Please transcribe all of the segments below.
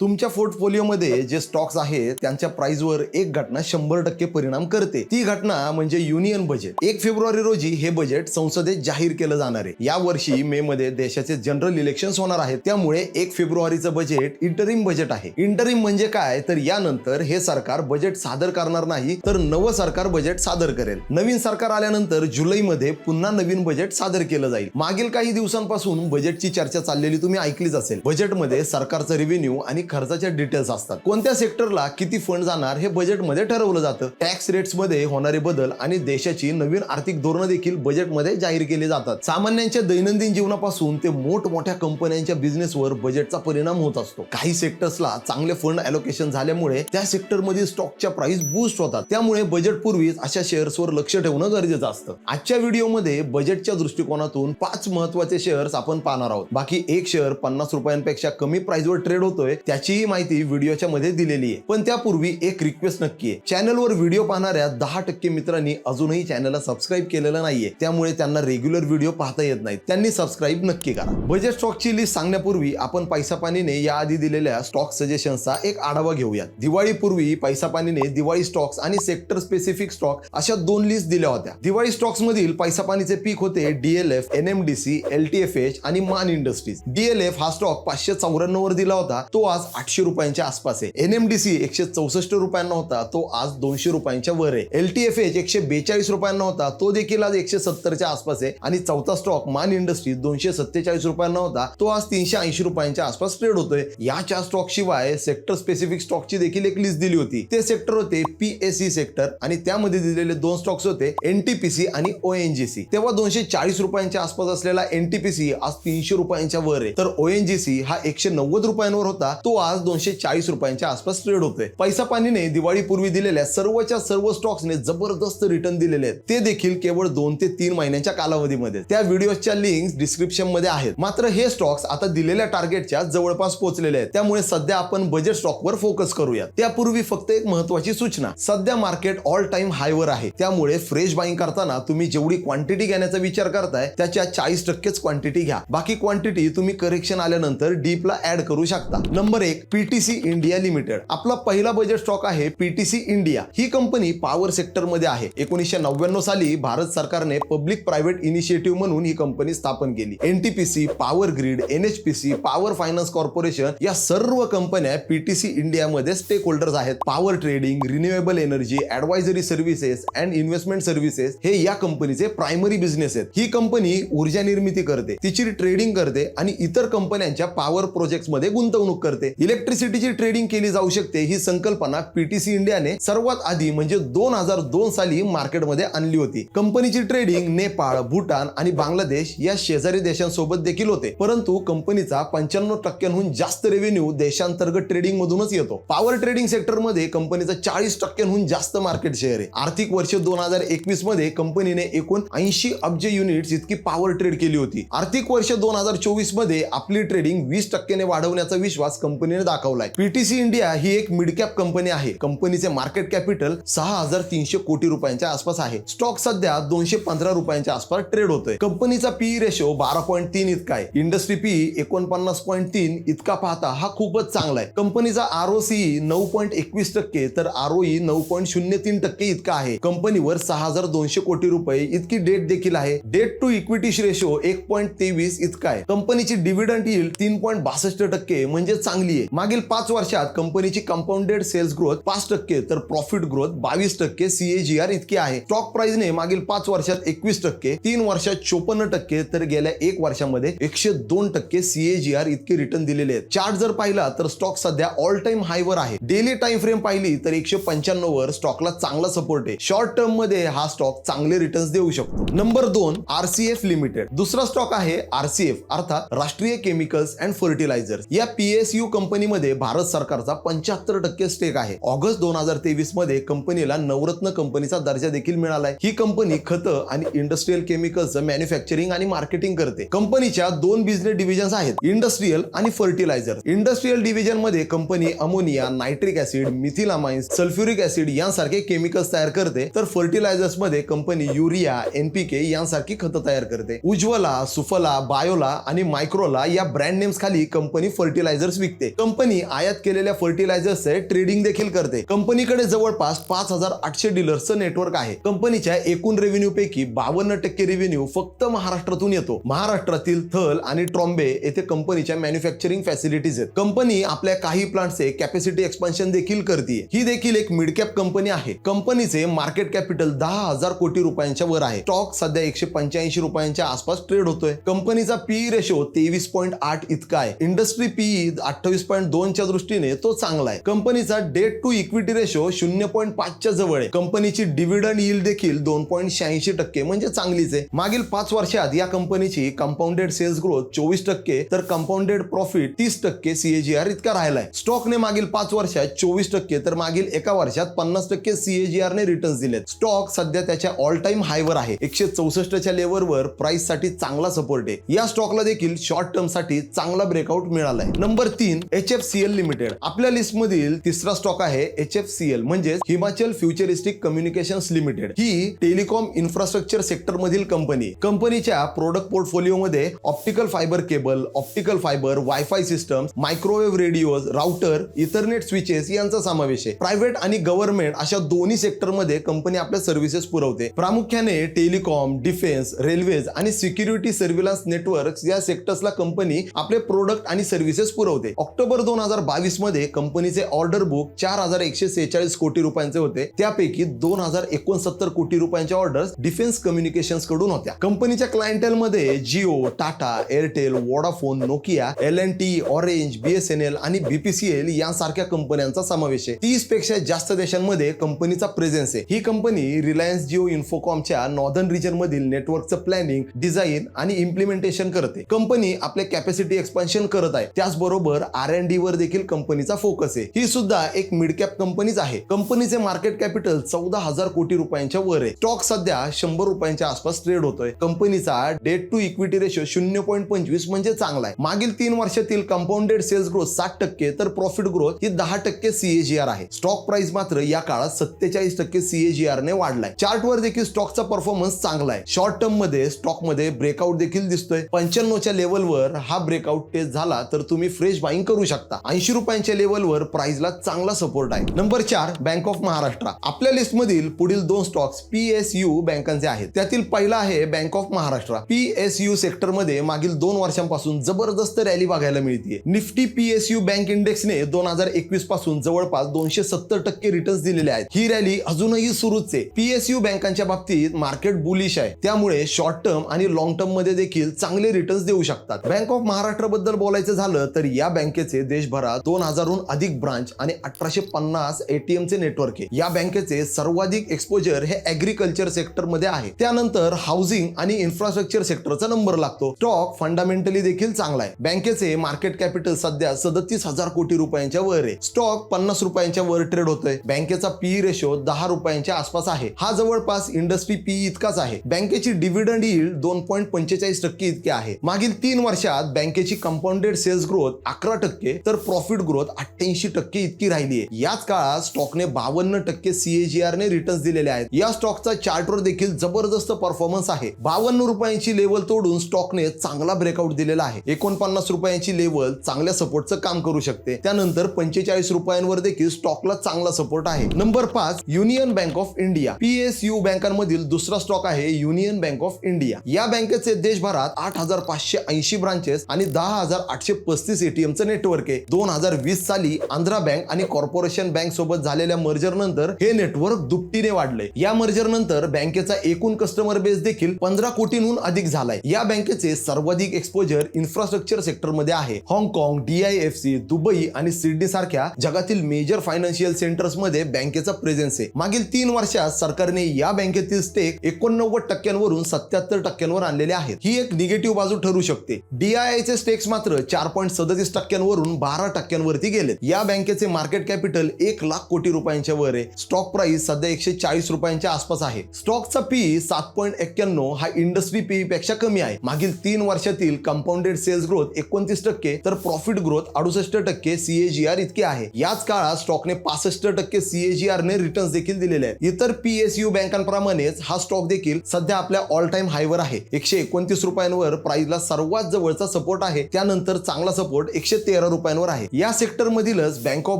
तुमच्या पोर्टफोलिओमध्ये जे स्टॉक्स आहेत त्यांच्या प्राइसवर एक घटना शंभर टक्के परिणाम करते. ती घटना म्हणजे युनियन बजेट. एक फेब्रुवारी रोजी हे बजेट संसदेत जाहीर केलं जाणार आहे. या वर्षी मे मध्ये देशाचे जनरल इलेक्शन होणार आहेत. त्यामुळे एक फेब्रुवारीचं बजेट इंटरिम बजेट आहे. इंटरिम म्हणजे काय? तर यानंतर हे सरकार बजेट सादर करणार नाही तर नवं सरकार बजेट सादर करेल. नवीन सरकार आल्यानंतर जुलैमध्ये पुन्हा नवीन बजेट सादर केलं जाईल. मागील काही दिवसांपासून बजेटची चर्चा चाललेली तुम्ही ऐकलीच असेल. बजेटमध्ये सरकारचं रेव्हेन्यू आणि खर्चाच्या डिटेल्स असतात. कोणत्या सेक्टरला किती फंड जाणार हे बजेटमध्ये ठरवलं जातं. टॅक्स रेट्समध्ये होणारे बदल आणि देशाची नवीन आर्थिक धोरणं देखील बजेटमध्ये जाहीर केली जातात. सामान्यांच्या दैनंदिन जीवनापासून ते मोठमोठ्या कंपन्यांच्या बिझनेसवर बजेटचा परिणाम होत असतो. काही सेक्टर्सला चांगले फंड अलोकेशन झाल्यामुळे त्या सेक्टरमधील स्टॉकच्या प्राइस बूस्ट होतात. त्यामुळे बजेट पूर्वीच अशा शेअर्सवर लक्ष ठेवणं गरजेचं असतं. आजच्या व्हिडिओमध्ये बजेटच्या दृष्टिकोनातून पाच महत्त्वाचे शेअर्स आपण पाहणार आहोत. बाकी एक शेअर पन्नास रुपयांपेक्षा कमी प्राइसवर ट्रेड होतोय याचीही माहिती व्हिडिओच्या मध्ये दिलेली आहे. पण त्यापूर्वी एक रिक्वेस्ट नक्की आहे. चॅनलवर व्हिडिओ पाहणाऱ्या दहा टक्के मित्रांनी अजूनही चॅनलला सबस्क्राईब केलेलं नाहीये. त्यामुळे त्यांना रेग्युलर व्हिडिओ पाहता येत नाहीत. त्यांनी सबस्क्राईब नक्की करा. बजेट स्टॉकची लिस्ट सांगण्यापूर्वी आपण पैसा पाणीने याआधी दिलेल्या स्टॉक सजेशनचा एक आढावा घेऊया दिवाळीपूर्वी पैसा पाणीने दिवाळी स्टॉक्स आणि सेक्टर स्पेसिफिक स्टॉक अशा दोन लिस्ट दिल्या होत्या. दिवाळी स्टॉक्स मधील पैसा पाणीचे पीक होते डीएलएफ एनएमडीसी एलटीएफएच आणि मान इंडस्ट्रीज डीएलएफ हा स्टॉक पाचशे चौऱ्याण्णव वर दिला होता. तो आज आठशे रुपयांच्या आसपास आहे. एनएमडीसी एकशे चौसष्ट रुपयांना होता तो आज दोनशे रुपयांच्या वर आहे. एलटीएफएच एकशे बेचाळीस रुपयांना होता तो देखील आज एकशे सत्तरच्या आसपास आहे. आणि चौथा स्टॉक मान इंडस्ट्रीज दोनशे सत्तेचाळीस रुपयांना होता तो आज तीनशे ऐंशी रुपयांच्या आसपास ट्रेड होतोय. या चार स्टॉक शिवाय सेक्टर स्पेसिफिक स्टॉकची देखील एक लिस्ट दिली होती. ते सेक्टर होते पीएससी सेक्टर आणि त्यामध्ये दिलेले दोन स्टॉक्स होते एनटीपीसी आणि ओएनजीसी तेव्हा दोनशे चाळीस रुपयांच्या आसपास असलेला एनटीपीसी आज तीनशे रुपयांच्या वर आहे. तर ओएनजीसी हा एकशे नव्वद रुपयांवर होता तो आज दोनशे चाळीस रुपयांच्या आसपास ट्रेड होतोय. पैसा पाणीने दिवाळीपूर्वी दिलेल्या सर्वच्या सर्व स्टॉक्सने जबरदस्त रिटर्न दिलेले आहेत. ते देखील केवळ दोन ते तीन महिन्यांच्या कालावधीमध्ये. त्या व्हिडिओच्या लिंक्स डिस्क्रिप्शनमध्ये आहेत. मात्र हे स्टॉक्स आता दिलेल्या टार्गेटच्या जवळपास पोहोचलेले आहेत. त्यामुळे सध्या आपण बजेट स्टॉकवर फोकस करूया त्यापूर्वी फक्त एक महत्वाची सूचना. सध्या मार्केट ऑल टाइम हायवर आहे. त्यामुळे फ्रेश बाईंग करताना तुम्ही जेवढी क्वांटिटी घेण्याचा विचार करताय त्याच्या चाळीस टक्केच क्वांटिटी घ्या. बाकी क्वांटिटी तुम्ही करेक्शन आल्यानंतर डीपला ऍड करू शकता. नंबर एक पीटीसी इंडिया लिमिटेड. आपला पहिला बजेट स्टॉक आहे पीटीसी इंडिया. ही कंपनी पॉवर सेक्टरमध्ये आहे. एकोणीसशे नव्याण्णव साली भारत सरकारने पब्लिक प्रायव्हेट इनिशिएटिव्ह म्हणून ही कंपनी स्थापन केली. NTPC power grid NHPC power finance corporation या सर्व कंपन्या पीटीसी इंडियामध्ये स्टेक होल्डर्स आहेत. Power trading renewable energy advisory services and investment services हे या कंपनीचे प्रायमरी बिझनेस आहेत. ही कंपनी ऊर्जा निर्मिती करते तिची ट्रेडिंग करते आणि इतर कंपन्यांच्या पॉवर प्रोजेक्टमध्ये गुंतवणूक करते. इलेक्ट्रिसिटीची ट्रेडिंग केली जाऊ शकते ही संकल्पना पीटीसी इंडियाने सर्वात आधी म्हणजे दोन हजार दोन साली मार्केटमध्ये आणली होती. कंपनीची ट्रेडिंग नेपाळ भूटान आणि बांगलादेश या शेजारी देशांसोबत देखील होते. परंतु कंपनीचा पंच्याण्णव टक्क्यांहून जास्त रेव्हेन्यू देशांतर्गत ट्रेडिंग मधूनच येतो. पॉवर ट्रेडिंग सेक्टरमध्ये कंपनीचा चाळीस टक्क्यांहून जास्त मार्केट शेअर आहे. आर्थिक वर्ष दोन हजार एकवीसमध्ये कंपनीने एकूण ऐंशी अब्ज युनिट्स इतकी पॉवर ट्रेड केली होती. आर्थिक वर्ष दोन हजार चोवीसमध्ये आपली ट्रेडिंग वीस टक्क्याने वाढवण्याचा विश्वास कंपनी कंपनीने दाखवलाय. पीटीसी इंडिया ही एक मिड कॅप कंपनी आहे. कंपनीचे मार्केट कॅपिटल सहा हजार तीनशे कोटी रुपयांच्या आसपास आहे. स्टॉक सध्या दोनशे पंधरा रुपयांच्या आसपास ट्रेड होतोय. कंपनीचा पी रेशो बारा पॉईंट तीन इतका आहे. इंडस्ट्री पी एकोणपन्नास पॉईंट तीन इतका पाहता हा खूपच चांगला आहे. कंपनीचा आरओसी नऊ पॉईंट एकवीस टक्के तर आरओई नऊ पॉईंट शून्य तीन टक्के इतका आहे. कंपनीवर सहा हजार दोनशे कोटी रुपये इतकी डेट देखील आहे. डेट टू इक्विटी रेशो एक पॉईंट तेवीस इतका आहे. कंपनीची डिव्हिडंड येईल तीन पॉईंट बासष्ट टक्के म्हणजे चांगली आहे मागील पाच वर्षात कंपनीची कंपाऊंडेड सेल्स ग्रोथ पाच टक्के तर प्रॉफिट ग्रोथ बावीस टक्के सीएजीआर इतकी आहे. स्टॉक प्राइसने मागील पाच वर्षात एकवीस टक्के तीन वर्षात चोपन्न टक्के तर गेल्या एक वर्षामध्ये एकशे दोन टक्के सीएजीआर इतके रिटर्न दिलेले आहेत चार्ट जर पाहिला तर स्टॉक सध्या ऑल टाइम हायवर आहे. डेली टाइम फ्रेम पाहिली तर एकशे पंच्याण्णव वर स्टॉकला चांगला सपोर्ट आहे. शॉर्ट टर्ममध्ये हा स्टॉक चांगले रिटर्न्स देऊ शकतो. नंबर दोन आरसीएफ लिमिटेड दुसरा स्टॉक आहे आरसीएफ अर्थात राष्ट्रीय केमिकल्स अँड फर्टिलायझर्स या पीएसयू कंपनीमध्ये भारत सरकारचा पंच्याहत्तर टक्के स्टेक आहे. ऑगस्ट दोन हजार तेवीसमध्ये कंपनीला नवरत्न कंपनीचा दर्जा देखील मिळालाय. ही कंपनी खतं आणि इंडस्ट्रीयल केमिकल्सचं मॅन्युफॅक्चरिंग आणि मार्केटिंग करते. कंपनीच्या दोन बिझनेस डिव्हिजन्स आहेत इंडस्ट्रीयल आणि fertiliser industrial डिव्हिजनमध्ये company ammonia nitric acid methylamines sulphuric acid यांसारखे केमिकल्स तयार करते. तर फर्टिलायझर्समध्ये कंपनी युरिया एनपीके यांसारखी खतं तयार करते. उज्ज्वला सुफला बायोला आणि मायक्रोला या ब्रँड नेम्स खाली कंपनी फर्टिलायझर्स विकते. कंपनी आयात केलेल्या फर्टिलायझर्सचे ट्रेडिंग देखील करते. कंपनीकडे जवळपास पाच हजार आठशे डीलर्सचं नेटवर्क आहे. कंपनीच्या एकूण रेव्हेन्यू पैकी बावन्न टक्के रेव्हेन्यू फक्त महाराष्ट्रातून येतो. महाराष्ट्रातील थल आणि ट्रॉम्बे येथे कंपनीच्या मॅन्युफॅक्चरिंग फॅसिलिटीज आहेत. कंपनी आपल्या काही प्लांटचे कॅपॅसिटी एक्सपान्शन देखील करते. ही देखील एक मिड कॅप कंपनी आहे. कंपनीचे मार्केट कॅपिटल दहा हजार कोटी रुपयांच्या वर आहे. स्टॉक सध्या एकशे पंच्याऐंशी रुपयांच्या आसपास ट्रेड होतोय. कंपनीचा पीई रेशो तेवीस पॉईंट आठ इतका आहे. इंडस्ट्री पीई अठ्ठावीस पॉईंट दोनच्या दृष्टीने तो चांगला आहे कंपनीचा डेट टू इक्विटी रेशो शून्य पॉईंट पाचच्या जवळ आहे. कंपनीची डिव्हिडंड yield देखील दोन पॉईंट शहाऐंशी टक्के म्हणजे चांगलीच आहे. मागील पाच वर्षात या कंपनीची कंपाऊंडेड सेल्स ग्रोथ चोवीस टक्के तर कंपाऊंडेड प्रॉफिट तीस टक्के सीएजीआर इतका राहिलाय. स्टॉकने मागील पाच वर्षात चोवीस टक्के तर मागील एका वर्षात पन्नास टक्के सीएजीआर ने रिटर्न दिलेत. स्टॉक सध्या त्याच्या ऑल टाइम हायवर आहे. एकशे चौसष्टच्या लेवलवर प्राइससाठी चांगला सपोर्ट आहे. या स्टॉकला देखील शॉर्ट टर्मसाठी चांगला ब्रेकआउट मिळालाय. नंबर तीन H F C L limited. आपल्या लिस्ट मधील तिसरा स्टॉक आहे एच एफ सी एल म्हणजे हिमाचल फ्युचरिस्टिक कम्युनिकेशन्स लिमिटेड. ही टेलिकॉम इन्फ्रास्ट्रक्चर सेक्टर मधील कंपनी. कंपनीच्या प्रोडक्ट पोर्टफोलिओ मध्ये optical fibre cable optical fibre wifi system microwave radios router ethernet switches यांचा समावेश आहे. प्रायव्हेट आणि गव्हर्नमेंट अशा दोन्ही सेक्टरमध्ये कंपनी आपल्या सर्व्हिसेस पुरवते. प्रामुख्याने टेलिकॉम डिफेन्स रेल्वेज आणि सिक्युरिटी सर्व्हिलन्स नेटवर्क या सेक्टर्सला कंपनी आपले प्रोडक्ट आणि सर्व्हिसेस पुरवते. ऑक्टोबर दोन हजार बावीसमध्ये कंपनीचे ऑर्डर बुक चार हजार एकशे सेहेचाळीस कोटी रुपयांचे होते. त्यापैकी दोन हजार एकोणसत्तर कोटी रुपयांच्या ऑर्डर्स डिफेन्स कम्युनिकेशन्सकडून होत्या. कंपनीच्या क्लायंटेल मध्ये Jio Tata Airtel Vodafone Nokia L N T Orange BSNL आणि बीपीसीएल यांसारख्या कंपन्यांचा समावेश आहे. तीसपेक्षा जास्त देशांमध्ये कंपनीचा प्रेझेन्स आहे. ही कंपनी रिलायन्स जिओ इन्फोकॉमच्या नॉर्दर्न रिजन मधील नेटवर्कचं प्लॅनिंग डिझाईन आणि इम्प्लिमेंटेशन करते. कंपनी आपले कॅपॅसिटी एक्सपान्शन करत आहे. त्याचबरोबर आर एन डी वर देखील कंपनीचा फोकस आहे. ही सुद्धा एक मिड कॅप कंपनीच आहे कंपनीचे मार्केट कॅपिटल चौदा हजार कोटी रुपयांच्या वर आहे. स्टॉक सध्या शंभर रुपयांच्या आसपास ट्रेड होतोय. कंपनीचा डेट टू इक्विटी रेशो शून्य पॉईंट पंचवीस म्हणजे चांगला आहे. मागील तीन वर्षातील कंपाऊंडेड सेल्स ग्रोथ साठ टक्के तर प्रॉफिट ग्रोथ ही दहा टक्के सीएजीआर आहे. स्टॉक प्राइस मात्र या काळात सत्तेचाळीस टक्के सीएजीआर ने वाढलाय. चार्ट वर देखील स्टॉकचा परफॉर्मन्स चांगला आहे. शॉर्ट टर्ममध्ये स्टॉकमध्ये ब्रेकआउट देखील दिसतोय. पंच्याण्णवच्या लेवलवर हा ब्रेकआउट टेस्ट झाला तर तुम्ही फ्रेश बाईंग करू शकता. ऐंशी रुपयांच्या लेवलवर प्राइसला चांगला सपोर्ट आहे. नंबर चार बँक ऑफ महाराष्ट्र आपल्या लिस्ट मधील पुढील दोन स्टॉक्स पीएसयू बँकांचे आहेत. त्यातील पहिला आहे बँक ऑफ महाराष्ट्र पीएसयू सेक्टरमध्ये मागील दोन वर्षांपासून जबरदस्त रॅली बघायला मिळते निफ्टी पीएसयू बँक इंडेक्सने दोन हजार एकवीसपासून जवळपास दोनशे सत्तर टक्के रिटर्न दिलेले आहेत. ही रॅली अजूनही सुरूच आहे. पीएसयू बँकांच्या बाबतीत मार्केट बुलिश आहे. त्यामुळे शॉर्ट टर्म आणि लॉंग टर्ममध्ये देखील चांगले रिटर्न्स देऊ शकतात. बँक ऑफ महाराष्ट्रबद्दल बोलायचं झालं तर या बँकेचे देशभरात दोन हजारहून अधिक ब्रांच आणि अठराशे पन्नास एटीएम चे नेटवर्क आहे. या बँकेचे सर्वाधिक एक्सपोजर हे अॅग्रिकल्चर सेक्टरमध्ये आहे. त्यानंतर हाऊसिंग आणि इन्फ्रास्ट्रक्चर सेक्टरचा नंबर लागतो. स्टॉक फंडामेंटली देखील चांगला आहे. बँकेचे मार्केट कॅपिटल सध्या सदतीस हजार कोटी रुपयांच्या वर आहे. स्टॉक पन्नास रुपयांच्या वर ट्रेड होतोय. बँकेचा पी रेशो दहा रुपयांच्या आसपास आहे. हा जवळपास इंडस्ट्री पी इतकाच आहे. बँकेची डिव्हिडंड yield दोन पॉईंट पंचेचाळीस टक्के इतके आहे. मागील तीन वर्षात बँकेची कंपाऊंडेड सेल्स ग्रोथ अकरा टक्के तर प्रॉफिट ग्रोथ अठ्ठ्याऐंशी टक्के इतकी राहिली आहे. याच काळात स्टॉकने बावन्न टक्के सीएजीआर ने रिटर्न्स दिलेले आहेत. या स्टॉकचा चार्टवर देखील जबरदस्त परफॉर्मन्स आहे. बावन्न रुपयांची लेवल तोडून स्टॉकने चांगला ब्रेकआउट दिलेला आहे. एकोणपन्नास रुपयांची लेवल चांगल्या सपोर्टचं काम करू शकते. त्यानंतर पंचेचाळीस रुपयांवर देखील स्टॉकला चांगला सपोर्ट आहे. नंबर पाच union bank of India PSU बँकांमधील दुसरा स्टॉक आहे युनियन बँक ऑफ इंडिया या बँकेचे देशभरात आठ हजार पाचशे ऐंशी ब्रांचेस आणि दहा हजार आठशे पस्तीस एटीएम नेट नेटवर्क आहे. दोन हजार वीस साली आंध्रा बँक आणि कॉर्पोरेशन बँक सोबत झालेल्या मर्जर नंतर हे नेटवर्क दुपटीने वाढलंय. या मर्जर नंतर बँकेचा एकूण कस्टमर बेस देखील पंधरा कोटींहून अधिक झालाय. या बँकेचे सर्वाधिक एक्सपोजर इन्फ्रास्ट्रक्चर सेक्टरमध्ये आहे. हाँगकाँग डीआयएफसी दुबई आणि सिडनी सारख्या जगातील मेजर फायनान्शियल सेंटर्समध्ये बँकेचा प्रेझेन्स आहे. मागील तीन वर्षात सरकारने या बँकेतील स्टेक एकोणनव्वद टक्क्यांवरून सत्याहत्तर टक्क्यांवर आणलेले आहेत. ही एक निगेटिव्ह बाजू ठरू शकते. डीआयआय चे स्टेक्स मात्र चार पॉईंट सदतीस टक्क्यांवरून बारा टक्क्यांवरती गेलेत. या बँकेचे मार्केट कॅपिटल एक लाख कोटी रुपयांच्या वर आहे. स्टॉक प्राइस सध्या एकशे चाळीस रुपयांच्या आसपास आहे. स्टॉकचा पी सात पॉईंट एक्क्याण्णव हा इंडस्ट्री पी पेक्षा कमी आहे. मागील तीन वर्षातील कंपाऊंडेड सेल्स ग्रोथ एकोणतीस टक्के तर प्रॉफिट ग्रोथ अडुसष्ट टक्के सीएजीआर इतके आहे. याच काळात स्टॉकने पासष्ट टक्के सीएजीआर ने रिटर्न देखील दिलेले आहेत. इतर पीएसयू बँकांप्रमाणेच हा स्टॉक देखील सध्या आपल्या ऑल टाइम हायवर आहे. एकशे एकोणतीस रुपयांवर प्राइसला सर्वात जवळचा सपोर्ट आहे. त्यानंतर चांगला सपोर्ट एकशे तेरा तेरा रुपयांवर आहे. या सेक्टर मधीलच बँक ऑफ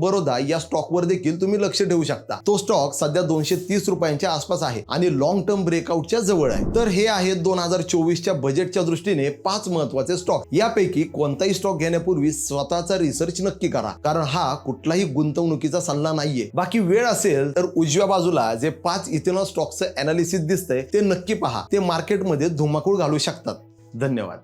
बरोदा या स्टॉकवर देखील तुम्ही लक्ष ठेवू शकता. तो स्टॉक सध्या दोनशे तीस रुपयांच्या आसपास आहे आणि लॉंग टर्म ब्रेकआउटच्या जवळ आहे. तर हे आहेत दोन हजार चोवीसच्या बजेटच्या दृष्टीने पाच महत्त्वाचे स्टॉक यापैकी कोणताही स्टॉक घेण्यापूर्वी स्वतःचा रिसर्च नक्की करा. कारण हा कुठलाही गुंतवणुकीचा सल्ला नाहीये. बाकी वेळ असेल तर उजव्या बाजूला जे पाच इथेनॉल स्टॉकचं अनालिसिस दिसतंय ते नक्की पहा. ते मार्केटमध्ये धुमाकूळ घालू शकतात. धन्यवाद.